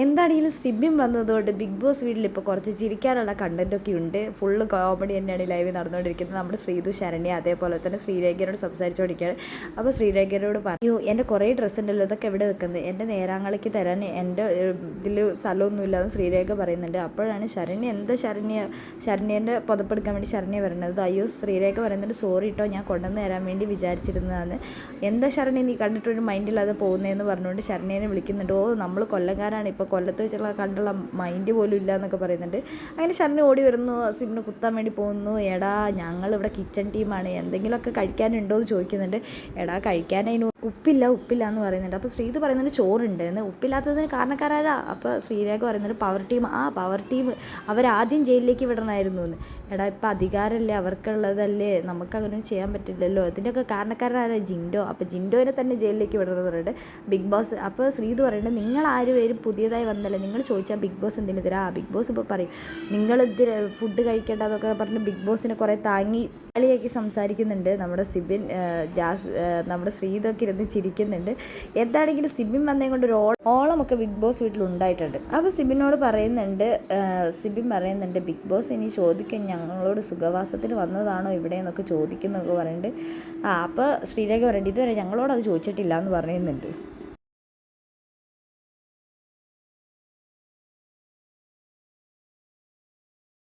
എന്താണെങ്കിലും സിബിൻ വന്നതുകൊണ്ട് big boss വീട്ടിൽ ഇപ്പോൾ കുറച്ച് ചിരിക്കാനുള്ള കണ്ടന്റൊക്കെ ഉണ്ട് ഫുള്ള് കോമഡി തന്നെയാണ് ലൈവ് നടന്നുകൊണ്ടിരിക്കുന്നത് നമ്മുടെ ശ്രീതു ശരണ്യ അതേപോലെ തന്നെ ശ്രീരേഖയോട് സംസാരിച്ചുകൊണ്ടിരിക്കുകയാണ് അപ്പോൾ ശ്രീരേഖയോട് പറയൂ എന്റെ കുറേ ഡ്രസ്സ് ഉണ്ടല്ലോ ഇതൊക്കെ എവിടെ വെക്കുന്നത് എന്റെ നേരാങ്ങളിക്ക് തരാൻ എന്റെ ഇതിൽ സ്ഥലമൊന്നുമില്ലാന്ന് ശ്രീരേഖ പറയുന്നുണ്ട്. അപ്പോഴാണ് ശരണ്യ എന്താ ശരണ്യ? ശരണ്യന്റെ പുതപ്പെടുക്കാൻ വേണ്ടി ശരണ്യ വരുന്നത് അയ്യോ ശ്രീരേഖ പറയുന്നുണ്ട് സോറി കേട്ടോ ഞാൻ കൊണ്ടുവന്ന് തരാൻ വേണ്ടി വിചാരിച്ചിരുന്നതാണ്. എന്താ ശരണ്യ നീ കണ്ടിട്ടൊരു മൈൻഡില്ലാതെ പോകുന്നതെന്ന് പറഞ്ഞുകൊണ്ട് ശരണ്യനെ വിളിക്കുന്നുണ്ട്. ഓ നമ്മൾ കൊല്ലക്കാരാണ് ഇപ്പോൾ കൊല്ലത്ത് വെച്ചുള്ള കണ്ടുള്ള മൈൻഡ് പോലും ഇല്ല എന്നൊക്കെ പറയുന്നുണ്ട്. അങ്ങനെ ശരണ് ഓടി വരുന്നു സിമ്മിന് കുത്താൻ വേണ്ടി പോകുന്നു. എടാ ഞങ്ങൾ ഞങ്ങളിവിടെ കിച്ചൺ ടീമാണ് എന്തെങ്കിലുമൊക്കെ കഴിക്കാനുണ്ടോ എന്ന് ചോദിക്കുന്നുണ്ട്. എടാ കഴിക്കാൻ ഉപ്പില്ല ഉപ്പില്ല എന്ന് പറയുന്നുണ്ട്. അപ്പോൾ ശ്രീത് പറയുന്നുണ്ട് ചോറുണ്ട്. എന്ന് ഉപ്പില്ലാത്തതിന് കാരണക്കാരാരാ? അപ്പോൾ ശ്രീരേഖ പറയുന്നുണ്ട് പവർ ടീം ആ പവർ ടീം അവരാദ്യം ജയിലിലേക്ക് വിടണമായിരുന്നു എന്ന്. എടാ ഇപ്പം അധികാരമല്ലേ അവർക്കുള്ളതല്ലേ? നമുക്ക് ചെയ്യാൻ പറ്റില്ലല്ലോ. ഇതിന്റെയൊക്കെ കാരണക്കാരാരാ? ജിൻഡോ. അപ്പോൾ ജിൻഡോനെ തന്നെ ജയിലിലേക്ക് വിടണമെന്ന് ബിഗ് ബോസ് അപ്പോൾ ശ്രീത് പറയുന്നുണ്ട് നിങ്ങൾ ആരുപേരും പുതിയതായി വന്നല്ലേ? നിങ്ങൾ ചോദിച്ചാൽ ബിഗ് ബോസ് എന്തിനെതിരാ? ബിഗ് ബോസ് ഇപ്പോൾ പറയും നിങ്ങൾ ഫുഡ് കഴിക്കേണ്ടതൊക്കെ പറഞ്ഞ് ബിഗ് ബോസിനെ കുറേ താങ്ങി കളിയാക്കി സംസാരിക്കുന്നുണ്ട്. നമ്മുടെ സിബിൻ ജാസ് നമ്മുടെ ശ്രീതൊക്കെ ഇരുന്ന് ചിരിക്കുന്നുണ്ട്. എന്താണെങ്കിലും സിബിൻ വന്നേ കൊണ്ട് ഒരു ഓളമൊക്കെ ബിഗ് ബോസ് വീട്ടിൽ ഉണ്ടായിട്ടുണ്ട് അപ്പോൾ സിബിനോട് പറയുന്നുണ്ട് സിബിൻ പറയുന്നുണ്ട് ബിഗ് ബോസ് ഇനി ചോദിക്കും ഞങ്ങളോട് സുഖവാസത്തിൽ വന്നതാണോ ഇവിടെ എന്നൊക്കെ ചോദിക്കുന്നൊക്കെ പറയുന്നുണ്ട് ആ അപ്പോൾ ശ്രീരേഖ പറയുന്നുണ്ട് ഇതുവരെ ഞങ്ങളോട് അത് ചോദിച്ചിട്ടില്ല എന്ന് പറയുന്നുണ്ട്.